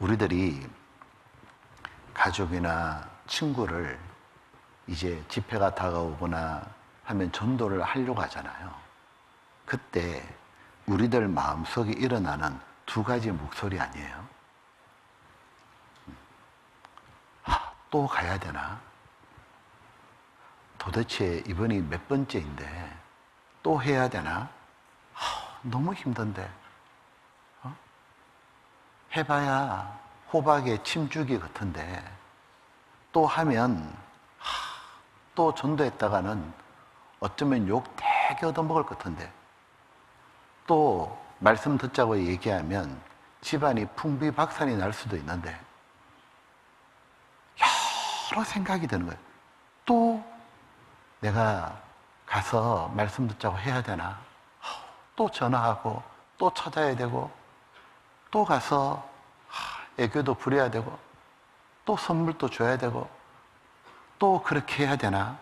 우리들이 가족이나 친구를 이제 집회가 다가오거나 하면 전도를 하려고 하잖아요. 그때 우리들 마음속에 일어나는 두 가지 목소리 아니에요? 하, 또 가야 되나? 도대체 이번이 몇 번째인데 또 해야 되나? 하, 너무 힘든데. 어? 해봐야 호박에 침주기 같은데 또 하면 하, 또 전도했다가는 어쩌면 욕 되게 얻어먹을 것 같은데 또 말씀 듣자고 얘기하면 집안이 풍비박산이 날 수도 있는데 여러 생각이 드는 거예요. 또 내가 가서 말씀 듣자고 해야 되나? 또 전화하고 또 찾아야 되고 또 가서 애교도 부려야 되고 또 선물도 줘야 되고 또 그렇게 해야 되나?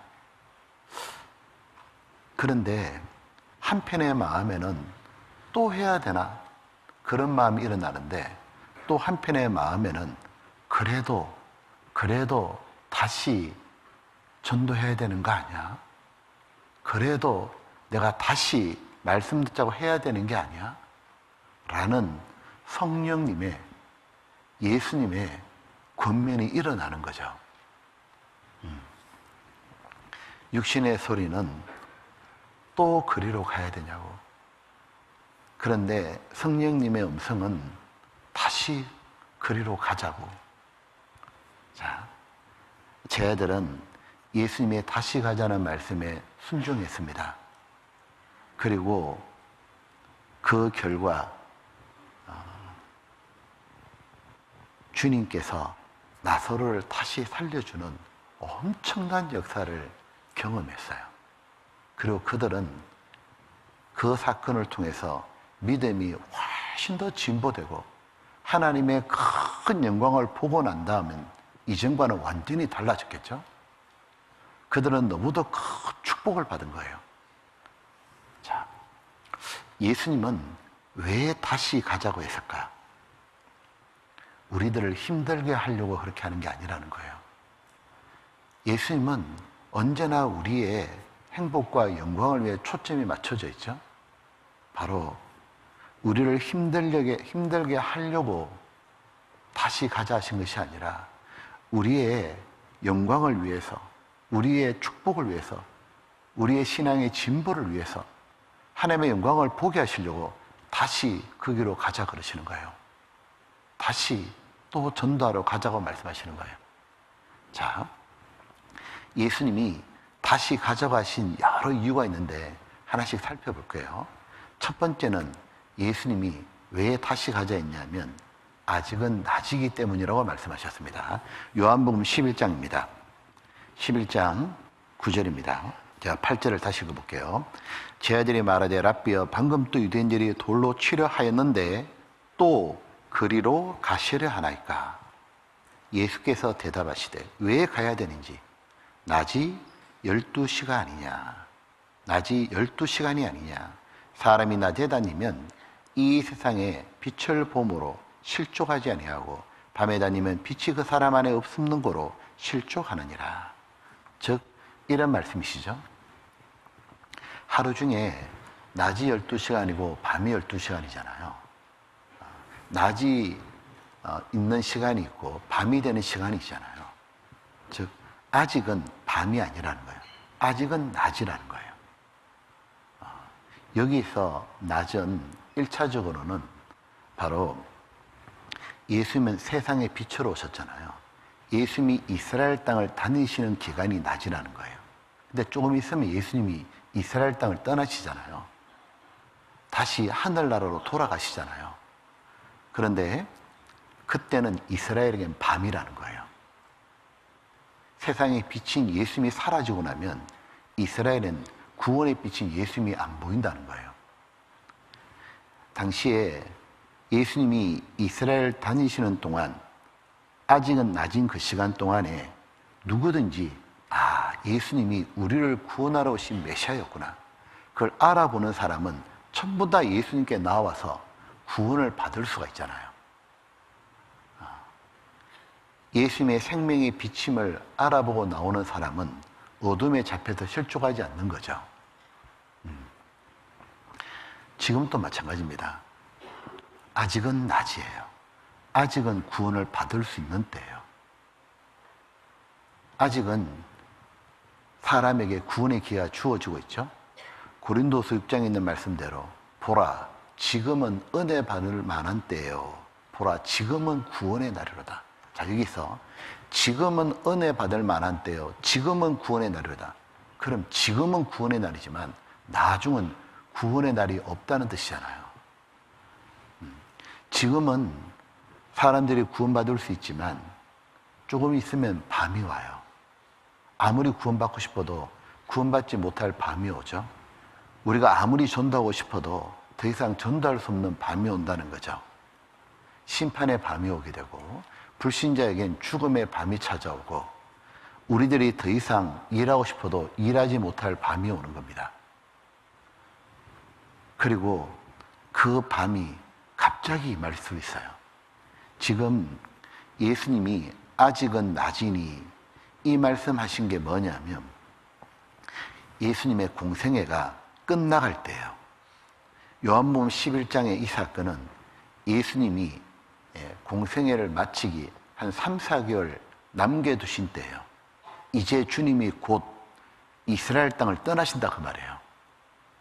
그런데 한편의 마음에는 또 해야 되나? 그런 마음이 일어나는데 또 한편의 마음에는 그래도 그래도 다시 전도해야 되는 거 아니야? 그래도 내가 다시 말씀 듣자고 해야 되는 게 아니야? 라는 성령님의 예수님의 권면이 일어나는 거죠. 음. 육신의 소리는 또 그리로 가야 되냐고. 그런데 성령님의 음성은 다시 그리로 가자고. 자, 제 아들은 예수님의 다시 가자는 말씀에 순종했습니다. 그리고 그 결과 주님께서 나서로를 다시 살려주는 엄청난 역사를 경험했어요. 그리고 그들은 그 사건을 통해서 믿음이 훨씬 더 진보되고 하나님의 큰 영광을 보고 난 다음엔 이전과는 완전히 달라졌겠죠? 그들은 너무도 큰 축복을 받은 거예요. 자, 예수님은 왜 다시 가자고 했을까? 우리들을 힘들게 하려고 그렇게 하는 게 아니라는 거예요. 예수님은 언제나 우리의 행복과 영광을 위해 초점이 맞춰져 있죠. 바로 우리를 힘들게, 힘들게 하려고 다시 가자 하신 것이 아니라 우리의 영광을 위해서, 우리의 축복을 위해서, 우리의 신앙의 진보를 위해서 하나님의 영광을 보게 하시려고 다시 그 길로 가자 그러시는 거예요. 다시 또 전도하러 가자고 말씀하시는 거예요. 자, 예수님이 다시 가져가신 여러 이유가 있는데 하나씩 살펴볼게요. 첫 번째는 예수님이 왜 다시 가자 했냐면 아직은 낮이기 때문이라고 말씀하셨습니다. 요한복음 11장입니다. 11장 9절입니다. 제가 8절을 다시 읽어볼게요. 제 아들이 말하되 랍비여 방금 또 유대인들이 돌로 치려 하였는데 또 그리로 가시려 하나이까? 예수께서 대답하시되 왜 가야 되는지? 낮이 12시가 아니냐? 낮이 12시간이 아니냐? 사람이 낮에 다니면 이 세상에 빛을 봄으로 실족하지 아니하고 밤에 다니면 빛이 그 사람 안에 없는 거로 실족하느니라. 즉 이런 말씀이시죠? 하루 중에 낮이 12시간이고 밤이 12시간이잖아요 낮이 어, 있는 시간이 있고 밤이 되는 시간이 있잖아요. 즉 아직은 밤이 아니라는 거예요. 아직은 낮이라는 거예요. 어, 여기서 낮은 1차적으로는 바로 예수님은 세상의 빛으로 오셨잖아요. 예수님이 이스라엘 땅을 다니시는 기간이 낮이라는 거예요. 근데 조금 있으면 예수님이 이스라엘 땅을 떠나시잖아요. 다시 하늘나라로 돌아가시잖아요. 그런데 그때는 이스라엘에겐 밤이라는 거예요. 세상에 비친 예수님이 사라지고 나면 이스라엘은 구원의 빛인 예수님이 안 보인다는 거예요. 당시에 예수님이 이스라엘 다니시는 동안 아직은 낮은 그 시간 동안에 누구든지 아, 예수님이 우리를 구원하러 오신 메시아였구나. 그걸 알아보는 사람은 전부 다 예수님께 나와서 구원을 받을 수가 있잖아요. 아, 예수님의 생명의 비침을 알아보고 나오는 사람은 어둠에 잡혀서 실족하지 않는 거죠. 음. 지금도 마찬가지입니다. 아직은 낮이에요. 아직은 구원을 받을 수 있는 때예요. 아직은 사람에게 구원의 기회가 주어지고 있죠. 고린도서 6장에 있는 말씀대로 보라 지금은 은혜 받을 만한 때예요. 보라 지금은 구원의 날이로다. 자 여기서 지금은 은혜 받을 만한 때요. 지금은 구원의 날이로다. 그럼 지금은 구원의 날이지만 나중은 구원의 날이 없다는 뜻이잖아요. 음, 지금은 사람들이 구원받을 수 있지만 조금 있으면 밤이 와요. 아무리 구원받고 싶어도 구원받지 못할 밤이 오죠. 우리가 아무리 전도하고 싶어도 더 이상 전도할 수 없는 밤이 온다는 거죠. 심판의 밤이 오게 되고 불신자에겐 죽음의 밤이 찾아오고 우리들이 더 이상 일하고 싶어도 일하지 못할 밤이 오는 겁니다. 그리고 그 밤이 갑자기 임할 수 있어요. 지금 예수님이 아직은 낮이니 이 말씀하신 게 뭐냐면 예수님의 공생애가 끝나갈 때예요. 요한복음 11장의 이 사건은 예수님이 예, 공생애를 마치기 한 3, 4개월 남겨두신 때예요. 이제 주님이 곧 이스라엘 땅을 떠나신다 그 말이에요.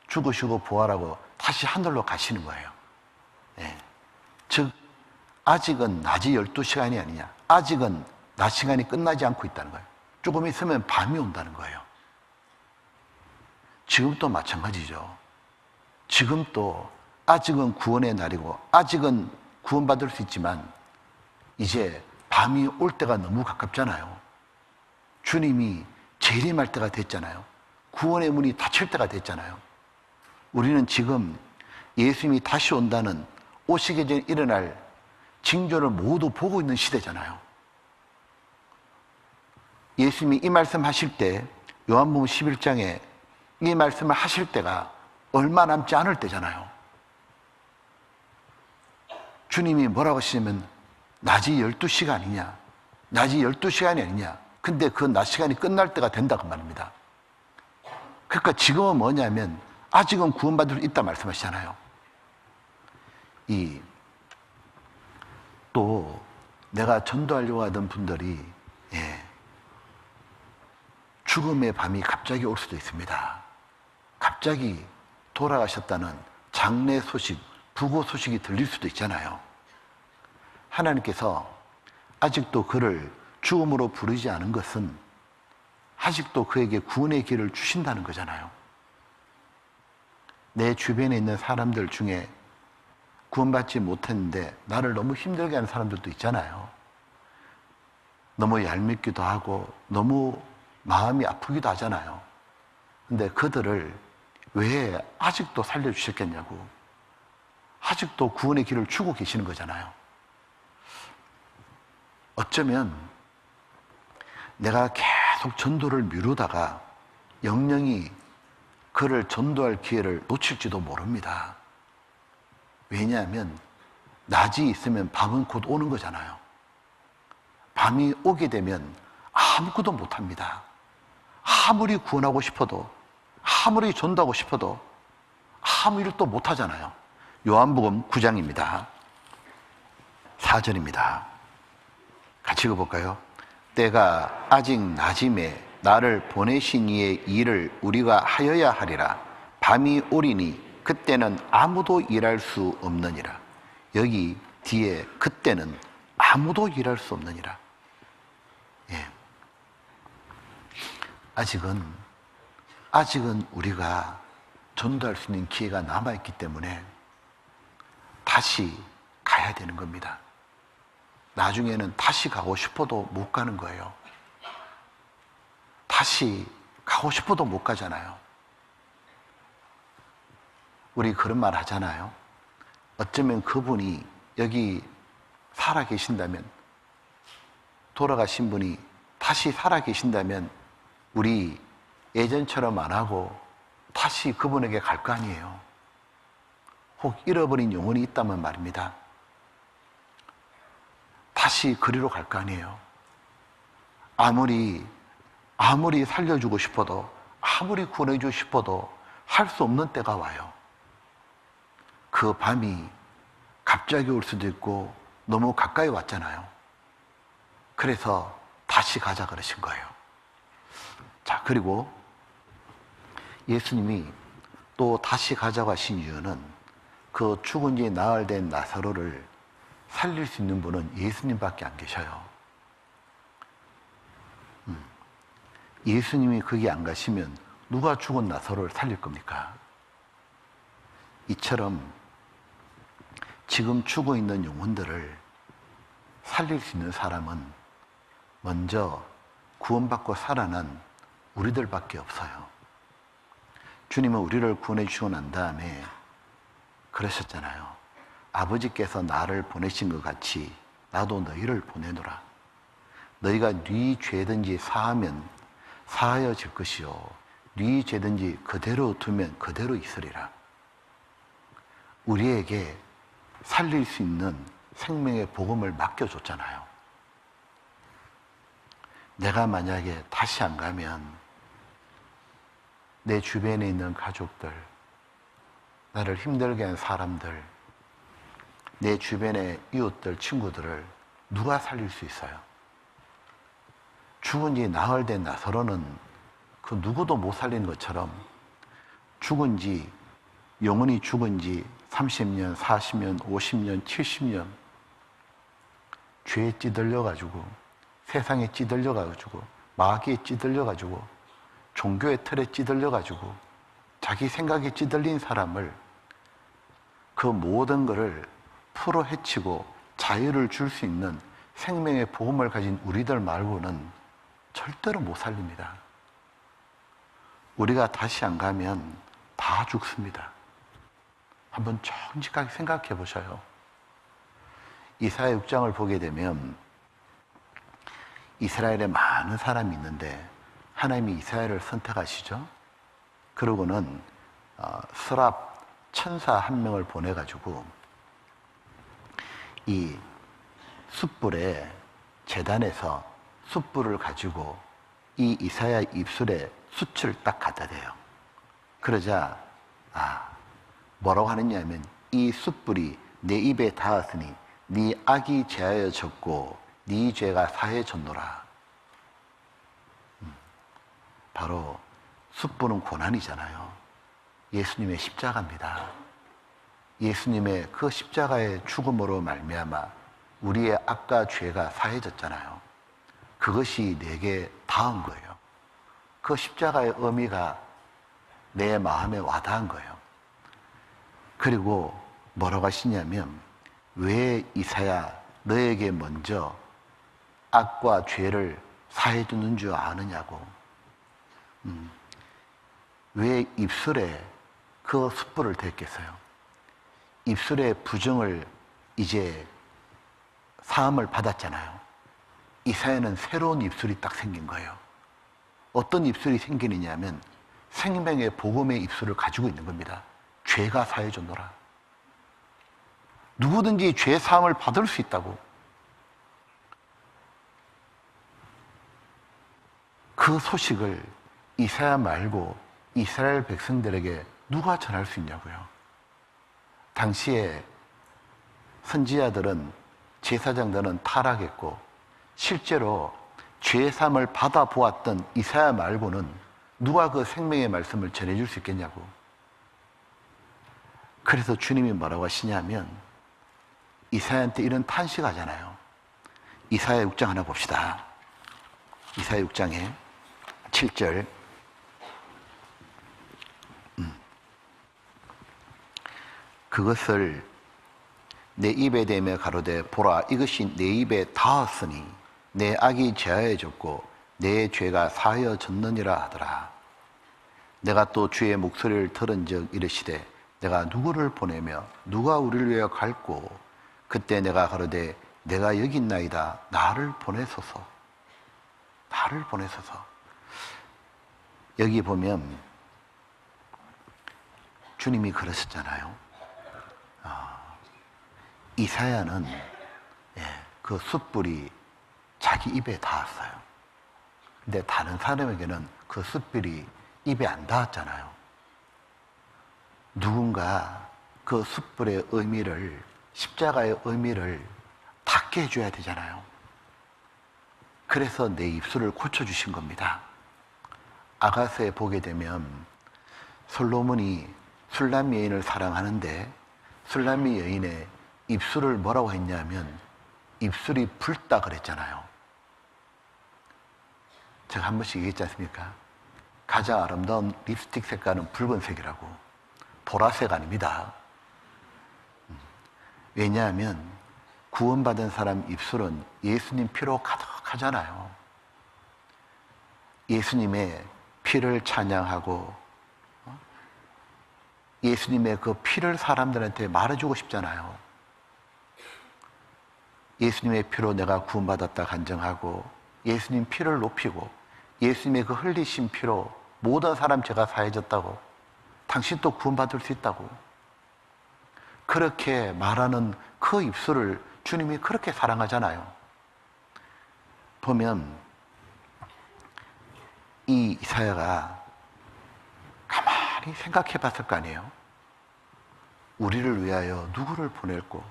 죽으시고 부활하고 다시 하늘로 가시는 거예요. 예. 즉 아직은 낮이 12시간이 아니냐. 아직은 낮 시간이 끝나지 않고 있다는 거예요. 조금 있으면 밤이 온다는 거예요. 지금도 마찬가지죠. 지금도 아직은 구원의 날이고 아직은 구원받을 수 있지만 이제 밤이 올 때가 너무 가깝잖아요. 주님이 재림할 때가 됐잖아요. 구원의 문이 닫힐 때가 됐잖아요. 우리는 지금 예수님이 다시 온다는 오시기 전에 일어날 징조를 모두 보고 있는 시대잖아요. 예수님이 이 말씀 하실 때 요한복음 11장에 이 말씀을 하실 때가 얼마 남지 않을 때잖아요. 주님이 뭐라고 하시냐면 낮이 12시간이냐 낮이 12시간이 아니냐 근데 그 낮 시간이 끝날 때가 된다 그 말입니다. 그러니까 지금은 뭐냐면 아직은 구원받을 수 있다 말씀하시잖아요. 이 또 내가 전도하려고 하던 분들이 예, 죽음의 밤이 갑자기 올 수도 있습니다. 갑자기 돌아가셨다는 장례 소식, 부고 소식이 들릴 수도 있잖아요. 하나님께서 아직도 그를 죽음으로 부르지 않은 것은 아직도 그에게 구원의 길을 주신다는 거잖아요. 내 주변에 있는 사람들 중에 구원받지 못했는데 나를 너무 힘들게 하는 사람들도 있잖아요. 너무 얄밉기도 하고 너무 마음이 아프기도 하잖아요. 근데 그들을 왜 아직도 살려주셨겠냐고. 아직도 구원의 길을 주고 계시는 거잖아요. 어쩌면 내가 계속 전도를 미루다가 영령이 그를 전도할 기회를 놓칠지도 모릅니다. 왜냐하면 낮이 있으면 밤은 곧 오는 거잖아요. 밤이 오게 되면 아무것도 못합니다. 아무리 구원하고 싶어도, 아무리 전도하고 싶어도 아무 일도 못 하잖아요. 요한복음 9장입니다. 4절입니다. 같이 읽어볼까요? 때가 아직 낮임에 나를 보내신 이의 일을 우리가 하여야 하리라. 밤이 오리니 그때는 아무도 일할 수 없느니라. 여기 뒤에 그때는 아무도 일할 수 없느니라. 예. 아직은, 아직은 우리가 전도할 수 있는 기회가 남아있기 때문에 다시 가야 되는 겁니다. 나중에는 다시 가고 싶어도 못 가는 거예요. 다시 가고 싶어도 못 가잖아요. 우리 그런 말 하잖아요. 어쩌면 그분이 여기 살아 계신다면, 돌아가신 분이 다시 살아 계신다면, 우리 예전처럼 안 하고 다시 그분에게 갈 거 아니에요. 혹 잃어버린 영혼이 있다면 말입니다. 다시 그리로 갈 거 아니에요. 아무리 아무리 살려주고 싶어도 아무리 구원해주고 싶어도 할 수 없는 때가 와요. 그 밤이 갑자기 올 수도 있고 너무 가까이 왔잖아요. 그래서 다시 가자 그러신 거예요. 자, 그리고 예수님이 또 다시 하신 이유는 그 죽은 지 나흘 된 나사로를 살릴 수 있는 분은 예수님밖에 안 계셔요. 음. 예수님이 거기 안 가시면 누가 죽은 나사로를 살릴 겁니까? 이처럼 지금 죽어 있는 영혼들을 살릴 수 있는 사람은 먼저 구원받고 살아난 우리들밖에 없어요. 주님은 우리를 구원해 주시고 난 다음에 그러셨잖아요. 아버지께서 나를 보내신 것 같이 나도 너희를 보내노라. 너희가 네 죄든지 사하면 사하여질 것이요. 네 죄든지 그대로 두면 그대로 있으리라. 우리에게 살릴 수 있는 생명의 복음을 맡겨줬잖아요. 내가 만약에 다시 안 가면 내 주변에 있는 가족들, 나를 힘들게 한 사람들, 내 주변의 이웃들, 친구들을 누가 살릴 수 있어요? 죽은 지 나흘 된 나서로는 그 누구도 못 살리는 것처럼 죽은 지, 영원히 죽은 지 30년, 40년, 50년, 70년 죄에 찌들려가지고 세상에 찌들려가지고 마귀에 찌들려가지고 종교의 틀에 찌들려 가지고 자기 생각에 찌들린 사람을 그 모든 것을 풀어 헤치고 자유를 줄 수 있는 생명의 복음을 가진 우리들 말고는 절대로 못 살립니다. 우리가 다시 안 가면 다 죽습니다. 한번 정직하게 생각해 보셔요. 이사야 6장을 보게 되면 이스라엘에 많은 사람이 있는데 하나님이 이스라엘을 선택하시죠. 그러고는 어, 스랍 천사 한 명을 보내가지고 이 숯불에 재단에서 숯불을 가지고 이 이사야 입술에 숯을 딱 갖다 대요. 그러자 아 뭐라고 하느냐면 이 숯불이 내 입에 닿았으니 네 악이 제하여졌고 네 죄가 사해졌노라. 음, 바로 숯불은 고난이잖아요. 예수님의 십자가입니다. 예수님의 그 십자가의 죽음으로 말미암아 우리의 악과 죄가 사해졌잖아요. 그것이 내게 닿은 거예요. 그 십자가의 의미가 내 마음에 와닿은 거예요. 그리고 뭐라고 하시냐면 왜 이사야 너에게 먼저 악과 죄를 사해 주는 줄 아느냐고. 음, 왜 입술에 그 숯불을 댔겠어요? 입술의 부정을 이제 사함을 받았잖아요. 이사야는 새로운 입술이 딱 생긴 거예요. 어떤 입술이 생기느냐면 생명의 복음의 입술을 가지고 있는 겁니다. 죄가 사해졌노라. 누구든지 죄 사함을 받을 수 있다고. 그 소식을 이사야 말고 이스라엘 백성들에게 누가 전할 수 있냐고요. 당시에 선지자들은 제사장들은 타락했고 실제로 죄 사함을 받아 보았던 이사야 말고는 누가 그 생명의 말씀을 전해줄 수 있겠냐고. 그래서 주님이 뭐라고 하시냐면 이사야한테 이런 탄식하잖아요. 이사야 6장 하나 봅시다. 이사야 6장에 7절 그것을 내 입에 대며 가로되 보라 이것이 내 입에 닿았으니 내 악이 제하여졌고 내 죄가 사하여졌느니라 하더라. 내가 또 주의 목소리를 들은즉 이르시되 내가 누구를 보내며 누가 우리를 위하여 갈고 그때 내가 가로되 내가 여기 있나이다. 나를 보내소서. 나를 보내소서. 여기 보면 주님이 그러셨잖아요. 아, 이사야는 예, 그 숯불이 자기 입에 닿았어요 근데 다른 사람에게는 그 숯불이 입에 안 닿았잖아요. 누군가 그 숯불의 의미를, 십자가의 의미를 닿게 해줘야 되잖아요. 그래서 내 입술을 고쳐주신 겁니다. 아가서에 보게 되면 솔로몬이 술람미 여인을 사랑하는데 술람미 여인의 입술을 뭐라고 했냐면 입술이 붉다 그랬잖아요. 제가 한 번씩 얘기했지 않습니까? 가장 아름다운 립스틱 색깔은 붉은색이라고. 보라색 아닙니다. 음. 왜냐하면 구원받은 사람 입술은 예수님 피로 가득하잖아요. 예수님의 피를 찬양하고 어? 예수님의 그 피를 사람들한테 말해주고 싶잖아요. 예수님의 피로 내가 구원받았다 간증하고 예수님 피를 높이고 예수님의 그 흘리신 피로 모든 사람 죄가 사해졌다고 당신도 구원받을 수 있다고 그렇게 말하는 그 입술을 주님이 그렇게 사랑하잖아요. 보면 이 이사야가 가만히 생각해 봤을 거 아니에요. 우리를 위하여 누구를 보낼고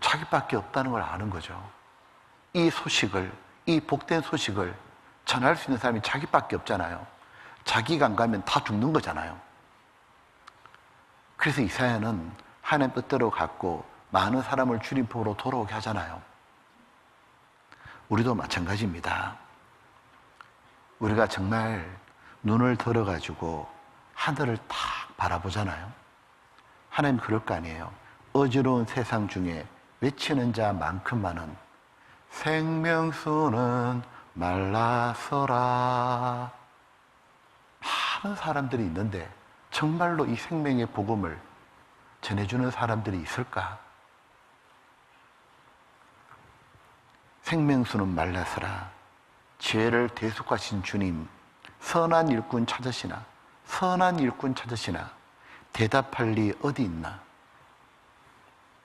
자기밖에 없다는 걸 아는 거죠. 이 소식을, 이 복된 소식을 전할 수 있는 사람이 자기밖에 없잖아요. 자기가 안 가면 다 죽는 거잖아요. 그래서 이사야는 하나님 뜻대로 갖고 많은 사람을 보러 돌아오게 하잖아요. 우리도 마찬가지입니다. 우리가 정말 눈을 들어가지고 하늘을 탁 바라보잖아요. 하나님 그럴 거 아니에요. 어지러운 세상 중에 외치는 자만큼만은 생명수는 말라서라. 많은 사람들이 있는데 정말로 이 생명의 복음을 전해주는 사람들이 있을까? 생명수는 말라서라. 죄를 대속하신 주님, 선한 일꾼 찾으시나, 선한 일꾼 찾으시나, 대답할 리 어디 있나?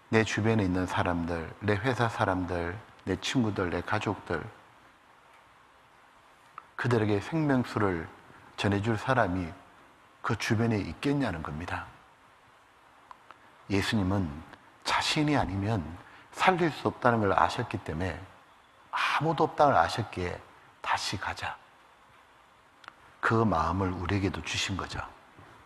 내 주변에 있는 사람들, 내 회사 사람들, 내 친구들, 내 가족들, 그들에게 생명수를 전해줄 사람이 그 주변에 있겠냐는 겁니다. 예수님은 자신이 아니면 살릴 수 없다는 걸 아셨기 때문에 아무도 없다는 걸 아셨기에 다시 가자. 그 마음을 우리에게도 주신 거죠.